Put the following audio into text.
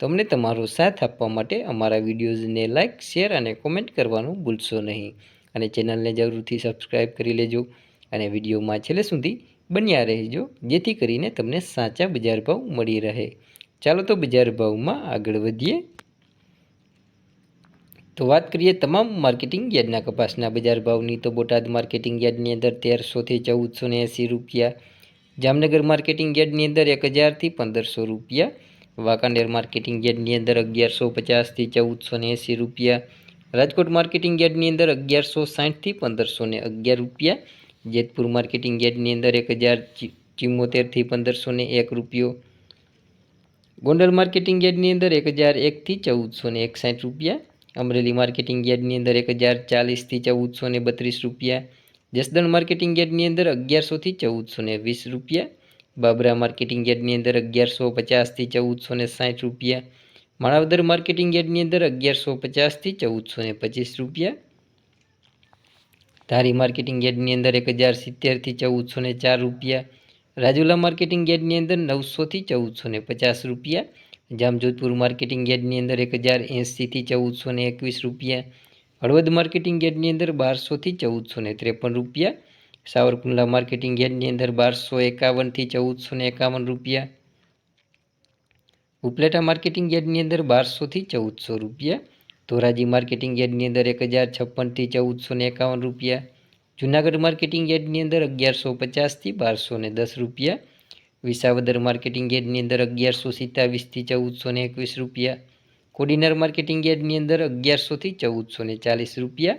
તો અમને તમારો સાથ આપવા માટે અમારા વિડીયોઝને લાઇક શેર અને કોમેન્ટ કરવાનું ભૂલશો નહીં. અને ચેનલને જરૂરથી સબસ્ક્રાઈબ કરી લેજો અને વિડીયોમાં છેલ્લે સુધી બન્યા રહેજો, જેથી કરીને તમને સાચા બજાર ભાવ મળી રહે. ચાલો તો બજાર ભાવમાં આગળ વધીએ. તો વાત કરીએ તમામ માર્કેટિંગ યાર્ડના કપાસના બજાર ભાવની. તો બોટાદ માર્કેટિંગ યાર્ડની અંદર તેરસોથી ચૌદસો ને એંસી રૂપિયા. જામનગર માર્કેટિંગ યાર્ડની અંદર એક હજારથી પંદરસો રૂપિયા. વાંકાનેર માર્કેટિંગ યાર્ડની અંદર અગિયારસો પચાસથી ચૌદસો ને એંસી રૂપિયા. રાજકોટ માર્કેટિંગ યાર્ડની અંદર અગિયારસો સાઠથી પંદરસો ને અગિયાર રૂપિયા. જેતપુર માર્કેટિંગ યાર્ડની અંદર એક હજાર ચિમ્મોતેરથી પંદરસો ને એક રૂપિયો. ગોંડલ માર્કેટિંગ યાર્ડની અંદર એક હજાર એકથી ચૌદસો ને એકસાઠ રૂપિયા. અમરેલી માર્કેટિંગ યાર્ડની અંદર એક હજાર ચાલીસથી ચૌદસો ને બત્રીસ રૂપિયા. જસદણ માર્કેટિંગ યાર્ડની અંદર અગિયારસોથી ચૌદસો ને વીસ રૂપિયા. બાબરા માર્કેટિંગ યાર્ડની અંદર અગિયારસો પચાસથી ચૌદસો ને સાઠ રૂપિયા. માણાવદર માર્કેટિંગ યાર્ડની અંદર અગિયારસો પચાસથી ચૌદસો ને પચીસ રૂપિયા. ધારી માર્કેટિંગ યાર્ડની અંદર એક હજાર સિત્તેરથી ચૌદસો ને ચાર રૂપિયા. રાજુલા માર્કેટિંગ યાર્ડની અંદર નવસોથી ચૌદસો ને પચાસ રૂપિયા. જામજોધપુર માર્કેટિંગ યાર્ડની અંદર એક હજાર એંસીથી ચૌદસો ને એકવીસ રૂપિયા. હળવદ માર્કેટિંગ યાર્ડની અંદર બારસોથી ચૌદસો ને ત્રેપન રૂપિયા. સાવરકુંડલા માર્કેટિંગ યાર્ડની અંદર બારસો એકાવનથી ચૌદસો ને એકાવન રૂપિયા. ઉપલેટા માર્કેટિંગ યાર્ડની અંદર બારસોથી ચૌદસો રૂપિયા. ધોરાજી માર્કેટિંગ યાર્ડની અંદર એક હજાર છપ્પનથી ચૌદસો ને એકાવન રૂપિયા. જુનાગઢ માર્કેટિંગ યાર્ડની અંદર અગિયારસો પચાસથી બારસો ને દસ રૂપિયા. વિસાવદર માર્કેટિંગ યાર્ડની અંદર અગિયારસો સિત્તાવીસથી ચૌદસો ને એકવીસ રૂપિયા. કોડીનાર માર્કેટિંગ યાર્ડની અંદર અગિયારસોથી ચૌદસો ને ચાલીસ રૂપિયા.